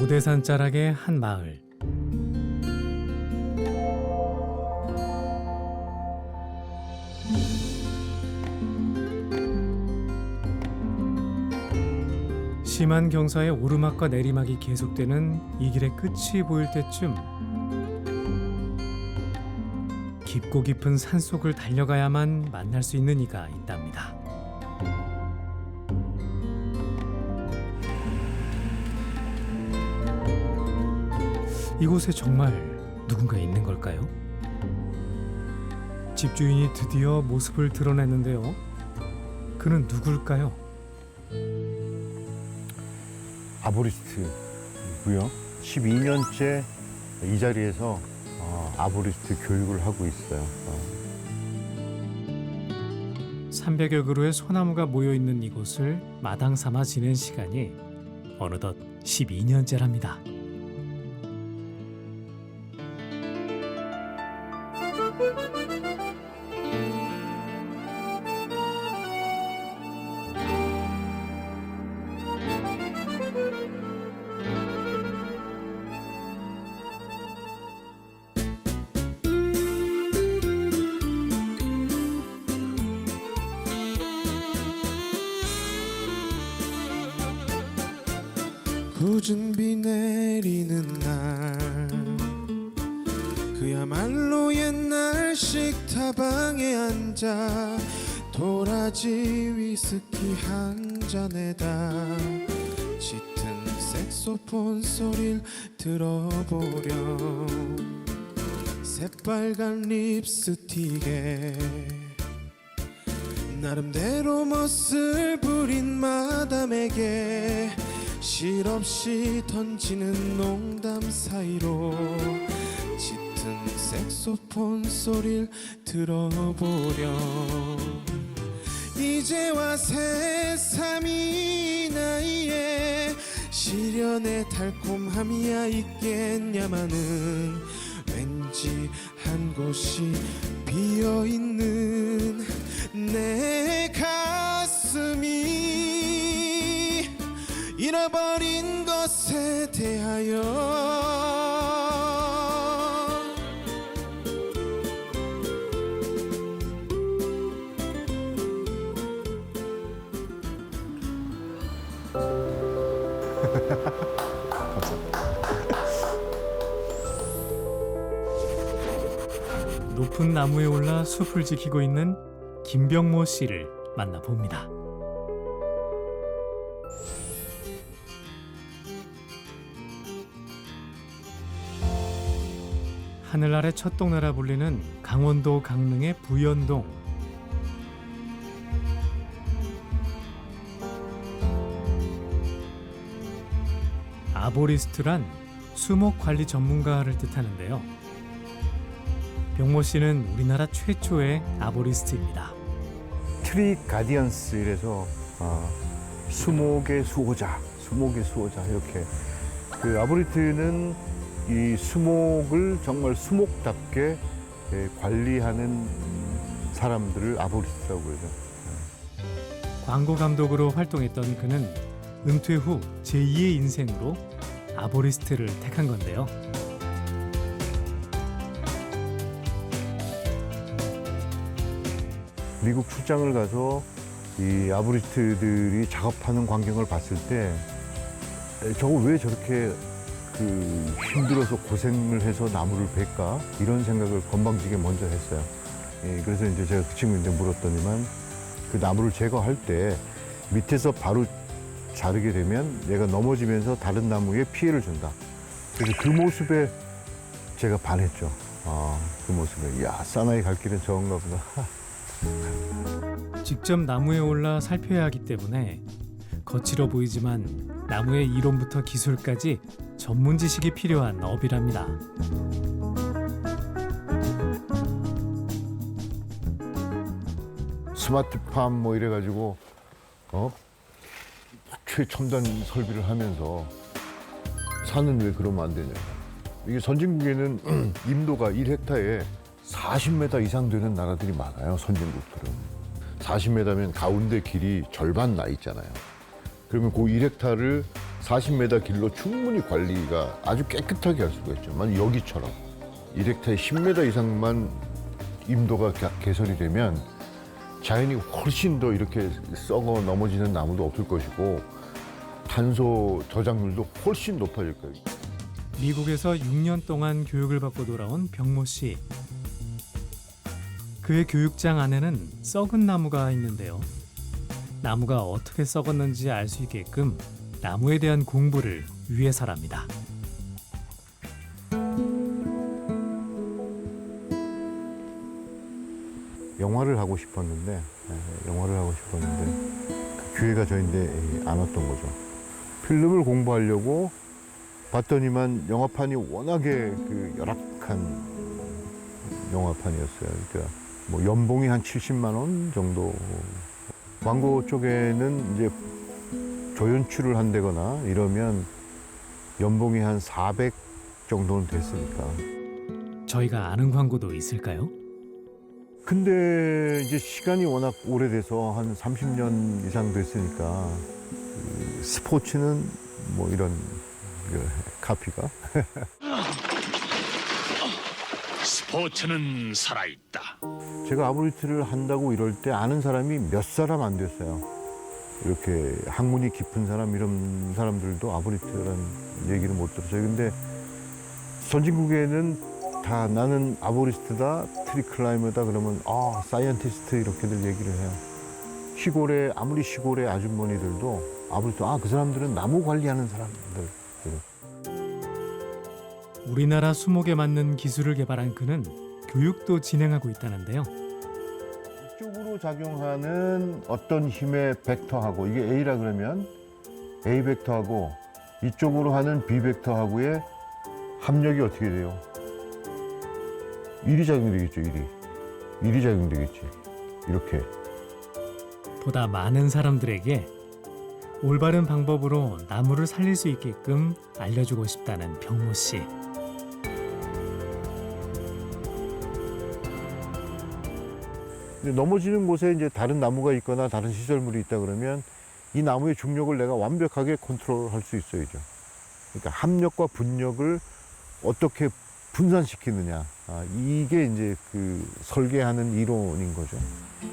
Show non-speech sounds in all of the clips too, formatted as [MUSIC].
오대산 자락의 한 마을. 심한 경사의 오르막과 내리막이 계속되는 이 길의 끝이 보일 때쯤 깊고 깊은 산속을 달려가야만 만날 수 있는 이가 있답니다. 이곳에 정말 누군가 있는 걸까요? 집주인이 드디어 모습을 드러냈는데요. 그는 누굴까요? 아보리스트고요. 12년째 이 자리에서 어, 아보리스트 교육을 하고 있어요. 어, 300여 그루의 소나무가 모여 있는 이곳을 마당 삼아 지낸 시간이 어느덧 12년째랍니다. 내리는 날. 그야말로 옛날 식탁방에 앉아 도라지 위스키 한 잔에다 짙은 색소폰 소리를 들어보렴. 새빨간 립스틱에 나름대로 멋을 부린 마담에게 실없이 던지는 농담 사이로 짙은 색소폰 소리를 들어보렴. 이제와 새삼이 나이에 시련의 달콤함이야 있겠냐마는 왠지 한 곳이 비어있는 내 잃어버린 것에 대하여 [LAUGHS] 높은 나무에 올라 숲을 지키고 있는 김병모 씨를 만나봅니다. 하늘 아래 첫 동네라 불리는 강원도 강릉의 부연동. 아보리스트란 수목 관리 전문가를 뜻하는데요. 병모 씨는 우리나라 최초의 아보리스트입니다. 트리 가디언스 이래서 어, 수목의 수호자, 수목의 수호자 이렇게 그 아보리트는 이 수목을 정말 수목답게 예, 관리하는 사람들을 아보리스트라고 그러죠. 광고 감독으로 활동했던 그는 은퇴 후 제2의 인생으로 아보리스트를 택한 건데요. 미국 출장을 가서 이 아보리스트들이 작업하는 광경을 봤을 때 에, 저거 왜 저렇게 그 힘들어서 고생을 해서 나무를 벨까 이런 생각을 건방지게 먼저 했어요. 예, 그래서 이제 제가 그 친구한테 물었더니만 그 나무를 제거할 때 밑에서 바로 자르게 되면 얘가 넘어지면서 다른 나무에 피해를 준다. 그래서 그 모습에 제가 반했죠. 아, 그 모습에 야 사나이 갈 길은 저건가 보다. [LAUGHS] 직접 나무에 올라 살펴야 하기 때문에 거칠어 보이지만 나무의 이론부터 기술까지 전문 지식이 필요한 업이랍니다. 스마트팜 뭐 이래가지고 어? 최첨단 설비를 하면서 산은 왜 그러면 안 되냐. 이게 선진국에는 [CLEARS THROAT] 임도가 1헥타에 40m 이상 되는 나라들이 많아요 선진국들은. 40m면 가운데 길이 절반 나 있잖아요. 그러면 그 1헥타를 40m 길로 충분히 관리가 아주 깨끗하게 할 수가 있죠. 만 여기처럼 1헥타에 10m 이상만 임도가 개- 개설이 되면 자연이 훨씬 더 이렇게 썩어 넘어지는 나무도 없을 것이고 탄소 저장률도 훨씬 높아질 거예요. 미국에서 6년 동안 교육을 받고 돌아온 병모 씨. 그의 교육장 안에는 썩은 나무가 있는데요. 나무가 어떻게 썩었는지 알 수 있게끔 나무에 대한 공부를 위해서랍니다. 영화를 하고 싶었는데 예, 영화를 하고 싶었는데 그 기회가 저인데 예, 안 왔던 거죠. 필름을 공부하려고 봤더니만 영화판이 워낙에 그 열악한 영화판이었어요. 그러니까 뭐 연봉이 한 70만 원 정도. 광고 쪽에는 이제 조연출을 한다거나 이러면 연봉이 한 400 정도는 됐으니까. 저희가 아는 광고도 있을까요? 근데 이제 시간이 워낙 오래돼서 한 30년 이상 됐으니까 그 스포츠는 뭐 이런 그 카피가 [LAUGHS] 스포츠는 살아있다. 제가 아브리트를 한다고 이럴 때 아는 사람이 몇 사람 안 됐어요. 이렇게 학문이 깊은 사람 이런 사람들도 아브리트라는 얘기를 못 들었어요. 근데 선진국에는 다 나는 아보리스트다, 트리클라이머다 그러면 아 사이언티스트 이렇게들 얘기를 해요. 시골에 아무리 시골의 아주머니들도 아브리스트 아그 사람들은 나무 관리하는 사람들. 우리나라 수목에 맞는 기술을 개발한 그는 교육도 진행하고 있다는데요. 이쪽으로 작용하는 어떤 힘의 벡터하고 이게 A라 그러면 A 벡터하고 이쪽으로 하는 B 벡터하고의 합력이 어떻게 돼요? 1이 작용되겠죠, 1이. 1이 작용되겠지. 이렇게. 보다 많은 사람들에게 올바른 방법으로 나무를 살릴 수 있게끔 알려주고 싶다는 병모 씨. 넘어지는 곳에 이제 다른 나무가 있거나 다른 시설물이 있다 그러면 이 나무의 중력을 내가 완벽하게 컨트롤할 수 있어야죠. 그러니까 합력과 분력을 어떻게 분산시키느냐. 아, 이게 이제 그 설계하는 이론인 거죠.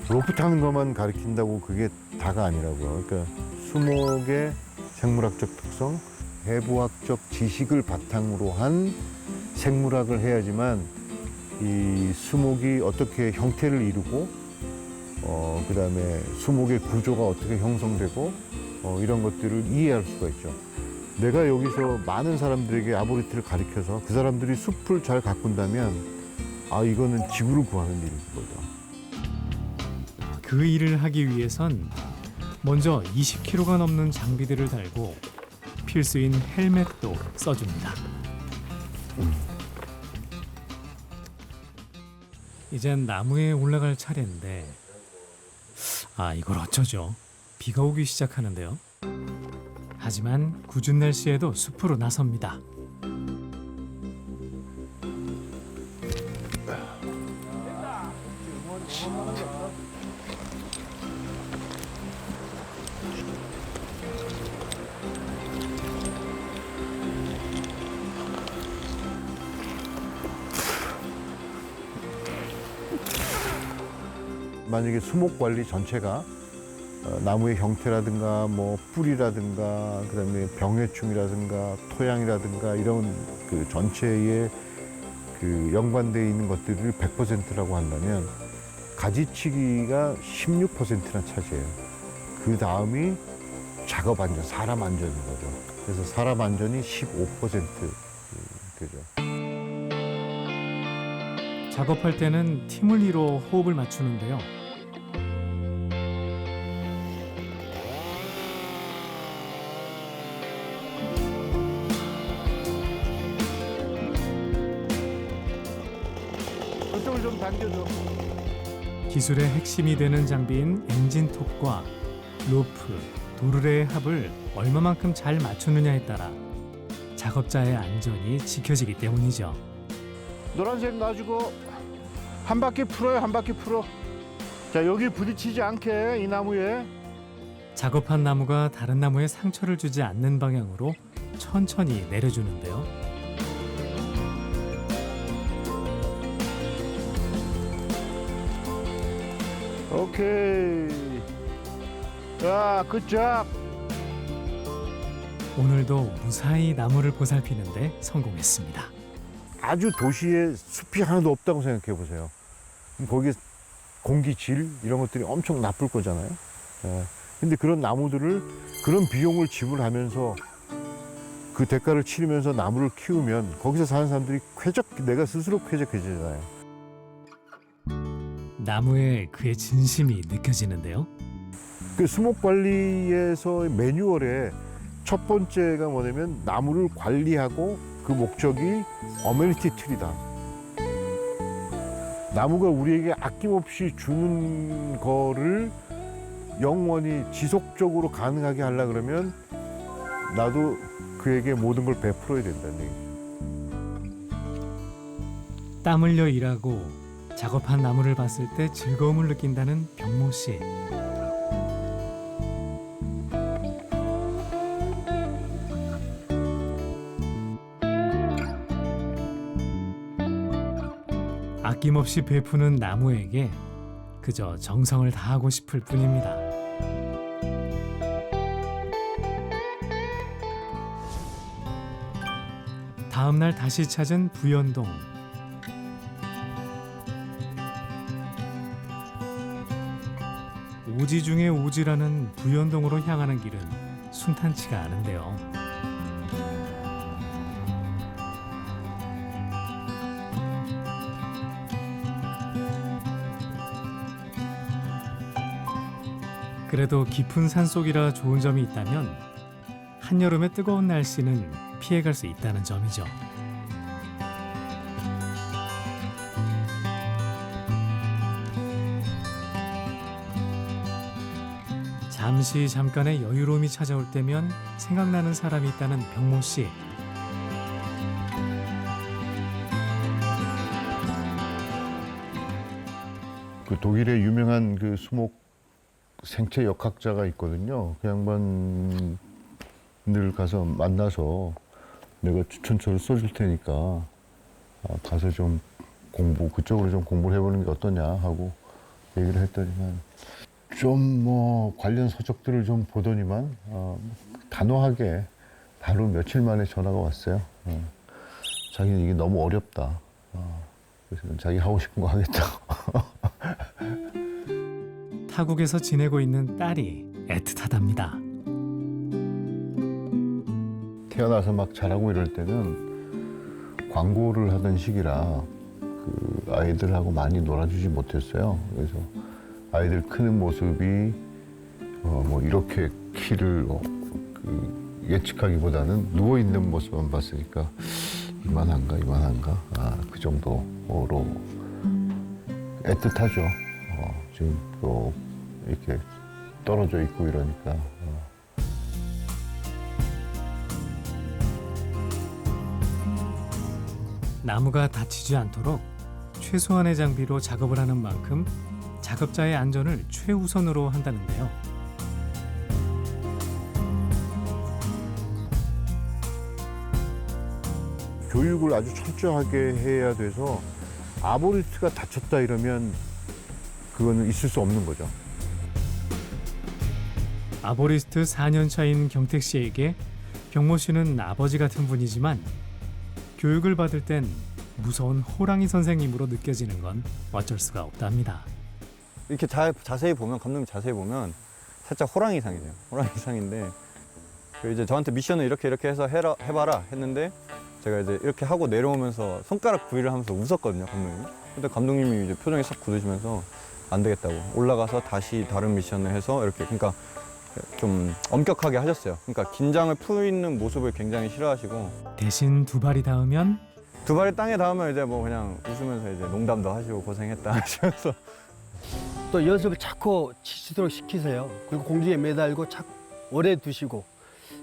로프 타는 것만 가르친다고 그게 다가 아니라고요. 그러니까 수목의 생물학적 특성, 해부학적 지식을 바탕으로 한 생물학을 해야지만 이 수목이 어떻게 형태를 이루고 어, 그 다음에 수목의 구조가 어떻게 형성되고 어, 이런 것들을 이해할 수가 있죠. 내가 여기서 많은 사람들에게 아보리트를 가르쳐서 그 사람들이 숲을 잘 가꾼다면 아 이거는 지구를 구하는 일인 거죠. 그 일을 하기 위해선 먼저 20kg가 넘는 장비들을 달고 필수인 헬멧도 써줍니다. 이젠 나무에 올라갈 차례인데 아 이걸 어쩌죠? 비가 오기 시작하는데요. 하지만 궂은 날씨에도 숲으로 나섭니다. 만약에 수목 관리 전체가 어, 나무의 형태라든가 뭐 뿌리라든가 그다음에 병해충이라든가 토양이라든가 이런 그 전체의 그 연관되어 있는 것들을 100%라고 한다면 가지치기가 16%나 차지해요. 그 다음이 작업 안전, 사람 안전인 거죠. 그래서 사람 안전이 15% 되죠. 작업할 때는 팀을 이뤄 호흡을 맞추는데요. 기술의 핵심이 되는 장비인 엔진톱과 로프, 도르래의 합을 얼마만큼 잘 맞추느냐에 따라 작업자의 안전이 지켜지기 때문이죠. 노란색 놔주고 한 바퀴 풀어요 한 바퀴 풀어 자 여기 부딪히지 않게 이 나무에 작업한 나무가 다른 나무에 상처를 주지 않는 방향으로 천천히 내려주는데요. 오케이. 야, 굿잡. 오늘도 무사히 나무를 보살피는데 성공했습니다. 아주 도시에 숲이 하나도 없다고 생각해 보세요. 그럼 거기 공기 질 이런 것들이 엄청 나쁠 거잖아요. 예. 근데 그런 나무들을 그런 비용을 지불하면서 그 대가를 치르면서 나무를 키우면 거기서 사는 사람들이 쾌적 내가 스스로 쾌적해지잖아요. 나무에 그의 진심이 느껴지는데요. 그 수목 관리에서 매뉴얼에 첫 번째가 뭐냐면 나무를 관리하고 그 목적이 어메니티 트리다. 나무가 우리에게 아낌없이 주는 거를 영원히 지속적으로 가능하게 하려 그러면 나도 그에게 모든 걸 베풀어야 된다는 얘기. 땀 흘려 일하고 작업한 나무를 봤을 때 즐거움을 느낀다는 병모 씨. 아낌없이 베푸는 나무에게 그저 정성을 다하고 싶을 뿐입니다. 다음 날 다시 찾은 부연동. 오지 중에 오지라는 부연동으로 향하는 길은 순탄치가 않은데요. 그래도 깊은 산속이라 좋은 점이 있다면 한여름의 뜨거운 날씨는 피해갈 수 있다는 점이죠. 잠시 잠깐의 여유로움이 찾아올 때면 생각나는 사람이 있다는 병모 씨. 그 독일의 유명한 그 수목 생체 역학자가 있거든요. 그 양반들 가서 만나서 내가 추천서를 써줄 테니까 아, 가서 좀 공부 그쪽으로 좀 공부를 해보는 게 어떠냐 하고 얘기를 했더니만 좀 뭐 관련 서적들을 좀 보더니만 어, 단호하게 바로 며칠 만에 전화가 왔어요. 어, 자기는 이게 너무 어렵다. 어, 그래서 자기 하고 싶은 거 하겠다고. [LAUGHS] 타국에서 지내고 있는 딸이 애틋하답니다. 태어나서 막 자라고 이럴 때는 광고를 하던 시기라 그 아이들하고 많이 놀아주지 못했어요. 그래서 아이들 크는 모습이 어, 뭐 이렇게 키를 어, 그 예측하기보다는 누워 있는 모습만 봤으니까 이만한가 이만한가 아, 그 정도로 애틋하죠. 어, 지금 또 이렇게 떨어져 있고 이러니까. 어. 나무가 다치지 않도록 최소한의 장비로 작업을 하는 만큼 작업자의 안전을 최우선으로 한다는데요. 교육을 아주 철저하게 해야 돼서 아보리스트가 다쳤다 이러면 그거는 있을 수 없는 거죠. 아보리스트 4년 차인 경택 씨에게 병모 씨는 아버지 같은 분이지만 교육을 받을 땐 무서운 호랑이 선생님으로 느껴지는 건 어쩔 수가 없답니다. 이렇게 자, 자세히 보면 감독님 자세히 보면 살짝 호랑이상이에요. 호랑이상인데 그 이제 저한테 미션을 이렇게 이렇게 해서 해라, 해봐라 했는데 제가 이제 이렇게 하고 내려오면서 손가락 구이를 하면서 웃었거든요 감독님이. 근데 감독님이 이제 표정이 싹 굳으시면서 안 되겠다고 올라가서 다시 다른 미션을 해서 이렇게 그러니까 좀 엄격하게 하셨어요. 그러니까 긴장을 푸는 모습을 굉장히 싫어하시고 대신 두 발이 닿으면 두 발이 땅에 닿으면 이제 뭐 그냥 웃으면서 이제 농담도 하시고 고생했다 [LAUGHS] 하시면서 또 연습을 자꾸 지치도록 시키세요. 그리고 공중에 매달고 착 오래 두시고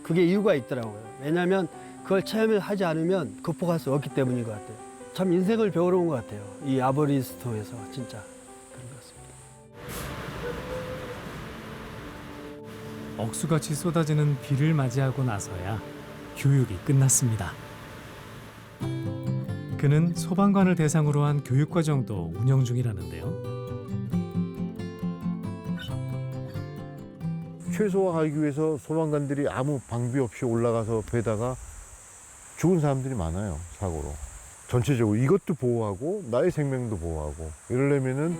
그게 이유가 있더라고요. 왜냐하면 그걸 체험을 하지 않으면 극복할 수 없기 때문인 것 같아요. 참 인생을 배우러 온 것 같아요. 이 아버리스토에서 진짜 그런 것 같습니다. 억수같이 쏟아지는 비를 맞이하고 나서야 교육이 끝났습니다. 그는 소방관을 대상으로 한 교육 과정도 운영 중이라는데요. 최소화하기 위해서 소방관들이 아무 방비 없이 올라가서 배다가 죽은 사람들이 많아요 사고로. 전체적으로 이것도 보호하고 나의 생명도 보호하고. 이러려면은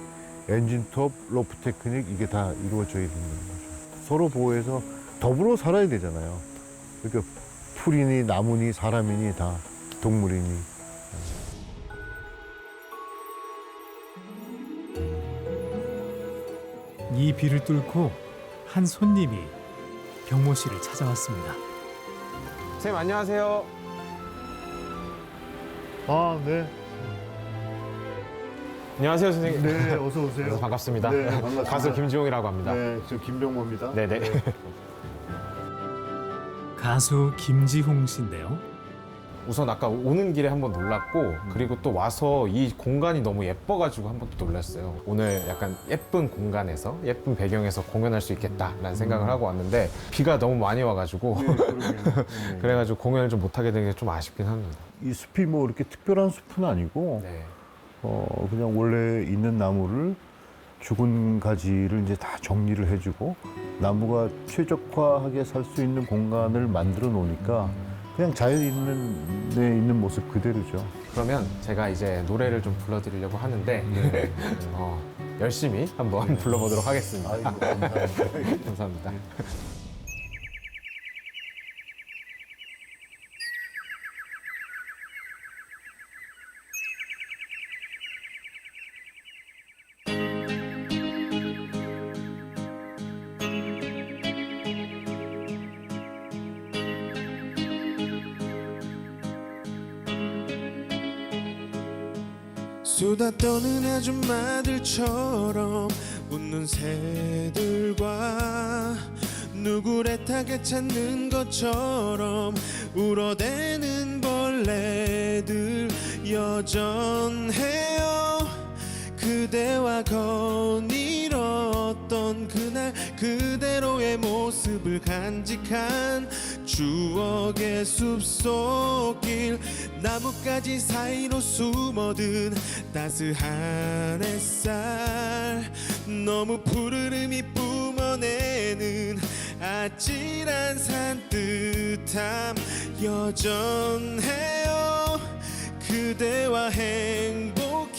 엔진톱, 로프 테크닉 이게 다 이루어져야 되는 거죠. 서로 보호해서 더불어 살아야 되잖아요. 그러니까 풀이니 나무니 사람이니 다 동물이니. 이 비를 뚫고 한 손님이 병모 씨를 찾아왔습니다. 선생님 안녕하세요. 아 네 안녕하세요 선생님. 네, 어서 오세요 반갑습니다. 네, 반갑습니다. 가수 김지용이라고 합니다. 네, 저 김병모입니다 네네. 가수 김지홍 씨인데요. 우선 아까 오는 길에 한번 놀랐고 그리고 또 와서 이 공간이 너무 예뻐가지고 한번 또 놀랐어요. 오늘 약간 예쁜 공간에서 예쁜 배경에서 공연할 수 있겠다라는 생각을 하고 왔는데 비가 너무 많이 와가지고 네. [LAUGHS] 네. 그래가지고 공연을 좀 못하게 된 게 좀 아쉽긴 합니다. 이 숲이 뭐 이렇게 특별한 숲은 아니고 네. 어 그냥 원래 있는 나무를 죽은 가지를 이제 다 정리를 해주고 나무가 최적화하게 살 수 있는 공간을 만들어 놓으니까 그냥 자연 있는 데 있는 모습 그대로죠. 그러면 제가 이제 노래를 좀 불러드리려고 하는데 어, 열심히 한번 불러보도록 하겠습니다. 아이고, 감사합니다. [LAUGHS] 감사합니다. 아줌마들처럼 웃는 새들과 누구를 애타게 찾는 것처럼 울어대는 벌레들 여전해요. 그대와 거닐 었던 그날 그대로의 모습을 간직한 추억의 숲속길 나뭇가지 사이로 숨어든 따스한 햇살 너무 푸르름이 뿜어내는 아찔한 산뜻함 여전해요. 그대와 행복했던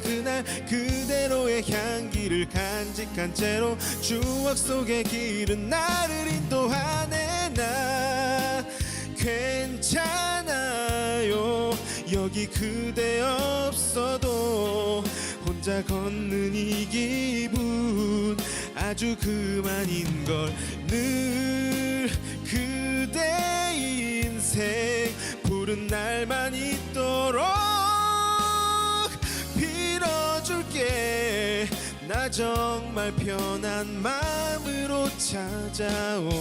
그날 그대로의 향 기를 간직한 채로 추억 속의 길은 나를 인도하네 나. 괜찮아요. 여기 그대 없어도 혼자 걷는 이 기분 아주 그만인 걸늘 그대 인생 푸른 날만 있도록 빌어줄게 나 정말 편한 마음으로 찾아온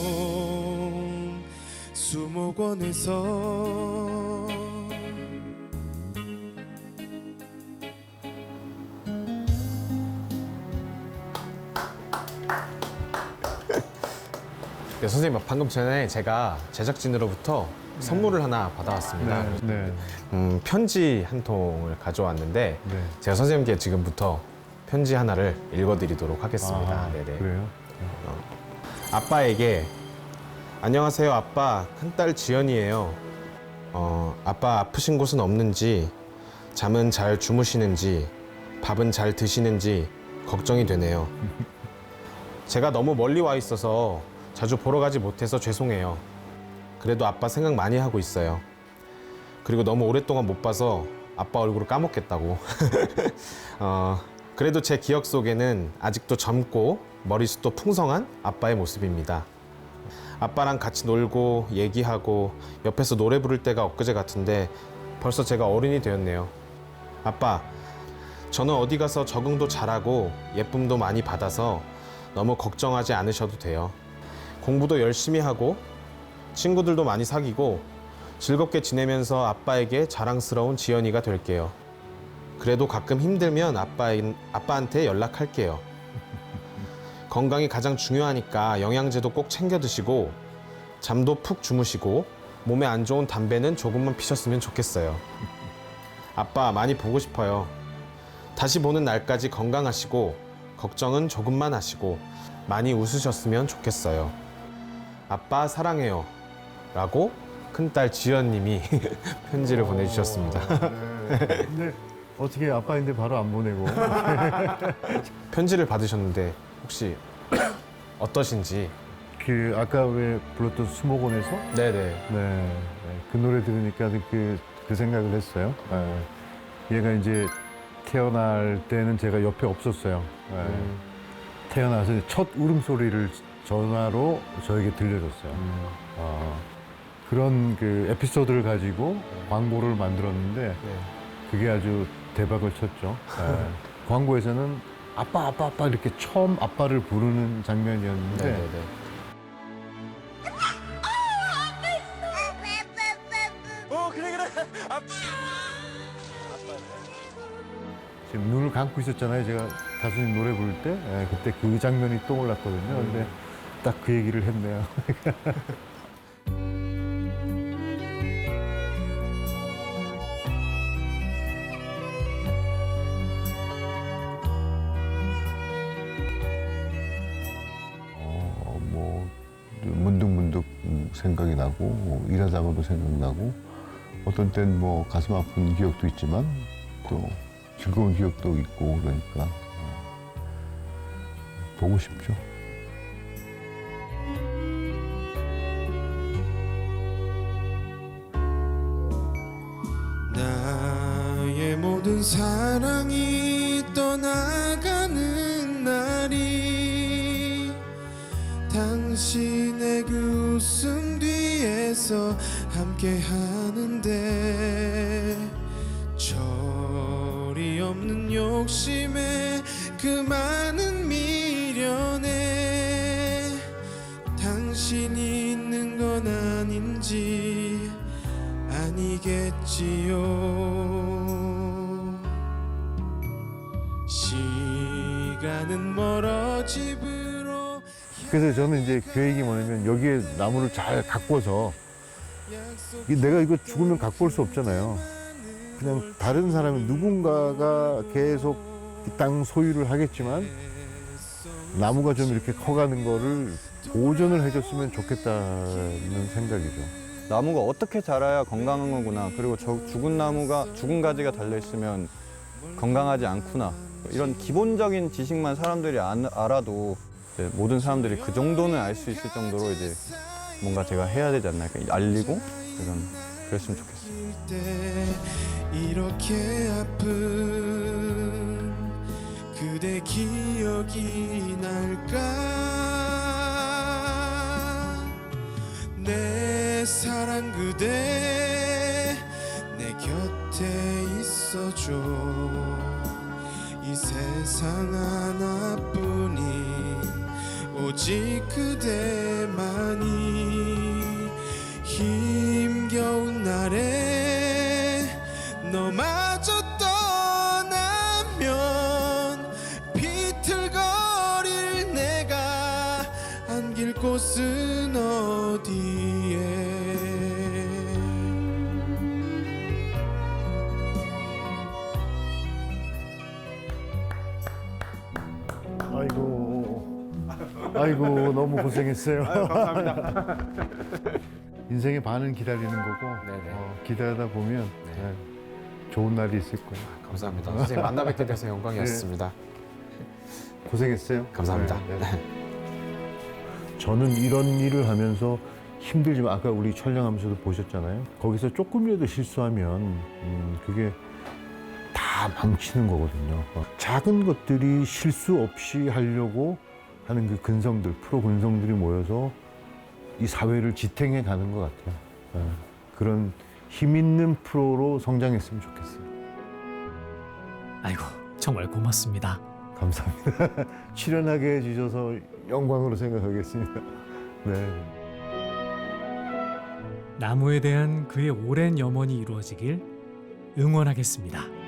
수목원에서 네, 선생님 방금 전에 제가 제작진으로부터 선물을 하나 받아왔습니다. 네, 음, 편지 한 통을 가져왔는데 네. 제가 선생님께 지금부터 편지 하나를 읽어드리도록 하겠습니다. 아, 네네. 그래요? 아빠에게 안녕하세요 아빠. 큰딸 지연이에요. 어, 아빠 아프신 곳은 없는지 잠은 잘 주무시는지 밥은 잘 드시는지 걱정이 되네요. 제가 너무 멀리 와 있어서 자주 보러 가지 못해서 죄송해요. 그래도 아빠 생각 많이 하고 있어요. 그리고 너무 오랫동안 못 봐서 아빠 얼굴을 까먹겠다고. [LAUGHS] 어, 그래도 제 기억 속에는 아직도 젊고 머리숱도 풍성한 아빠의 모습입니다. 아빠랑 같이 놀고 얘기하고 옆에서 노래 부를 때가 엊그제 같은데 벌써 제가 어른이 되었네요. 아빠, 저는 어디 가서 적응도 잘하고 예쁨도 많이 받아서 너무 걱정하지 않으셔도 돼요. 공부도 열심히 하고 친구들도 많이 사귀고 즐겁게 지내면서 아빠에게 자랑스러운 지연이가 될게요. 그래도 가끔 힘들면 아빠, 아빠한테 연락할게요. 건강이 가장 중요하니까 영양제도 꼭 챙겨 드시고 잠도 푹 주무시고 몸에 안 좋은 담배는 조금만 피셨으면 좋겠어요. 아빠 많이 보고 싶어요. 다시 보는 날까지 건강하시고 걱정은 조금만 하시고 많이 웃으셨으면 좋겠어요. 아빠 사랑해요. 라고 큰딸 지연님이 [LAUGHS] 편지를 보내주셨습니다. 네. [LAUGHS] 어떻게 아빠인데 바로 안 보내고. [LAUGHS] 편지를 받으셨는데 혹시 어떠신지? 그 아까 왜 불렀던 수목원에서 네네. 네, 네. 그 노래 들으니까 그, 그 생각을 했어요. 네. 얘가 이제 태어날 때는 제가 옆에 없었어요. 네. 음, 태어나서 첫 울음소리를 전화로 저에게 들려줬어요. 음, 아, 그런 그 에피소드를 가지고 광고를 만들었는데 네. 그게 아주 대박을 쳤죠. 네. 광고에서는 아빠, 아빠, 아빠 이렇게 처음 아빠를 부르는 장면이었는데 네네네. 지금 눈을 감고 있었잖아요. 제가 가수님 노래 부를 때 예, 그때 그 장면이 떠올랐거든요. 근데 딱 그 얘기를 했네요. [LAUGHS] 생각이 나고 뭐 일하다가도 생각나고 어떤 땐 뭐 가슴 아픈 기억도 있지만 또 즐거운 기억도 있고 그러니까 어, 보고 싶죠. 나의 모든 사랑이 떠나가는 날이 당신의 그 웃음 뒤에서 함께 하는데 절이 없는 욕심에 그 많은 미련에 당신이 있는 건 아닌지 아니겠지요. 시간은 멀어 집으로 그래서 저는 이제 계획이 뭐냐면 여기에 나무를 잘 가꿔서 이 내가 이거 죽으면 갖고 올 수 없잖아요. 그냥 다른 사람이 누군가가 계속 이 땅 소유를 하겠지만 나무가 좀 이렇게 커가는 거를 보존을 해줬으면 좋겠다는 생각이죠. 나무가 어떻게 자라야 건강한 거구나. 그리고 저 죽은 나무가 죽은 가지가 달려 있으면 건강하지 않구나. 이런 기본적인 지식만 사람들이 안, 알아도 모든 사람들이 그 정도는 알 수 있을 정도로 이제 뭔가 제가 해야 되지 않나. 그러니까 알리고 이런 그랬으면 좋겠어요. 이 세상 하나뿐인 오직 그대만이 날에 너마저 떠나면 비틀거릴 내가 안길 곳은 어디에 아이고, 아이고 너무 고생했어요. 감사합니다. [LAUGHS] 인생의 반은 기다리는 거고 네네. 어, 기다리다 보면 네. 네, 좋은 날이 있을 거예요. 감사합니다. 선생님 만나 뵙게 돼서 영광이었습니다. 고생했어요. 감사합니다. 네, 네. 저는 이런 일을 하면서 힘들지만 아까 우리 촬영하면서도 보셨잖아요. 거기서 조금이라도 실수하면 음, 그게 다 망치는 거거든요. 어, 작은 것들이 실수 없이 하려고 하는 그 근성들, 프로 근성들이 모여서 이 사회를 지탱해 가는 것 같아요. 어, 그런 힘 있는 프로로 성장했으면 좋겠어요. 아이고 정말 고맙습니다. 감사합니다. [LAUGHS] 출연하게 해주셔서 영광으로 생각하겠습니다. 네. 나무에 대한 그의 오랜 염원이 이루어지길 응원하겠습니다.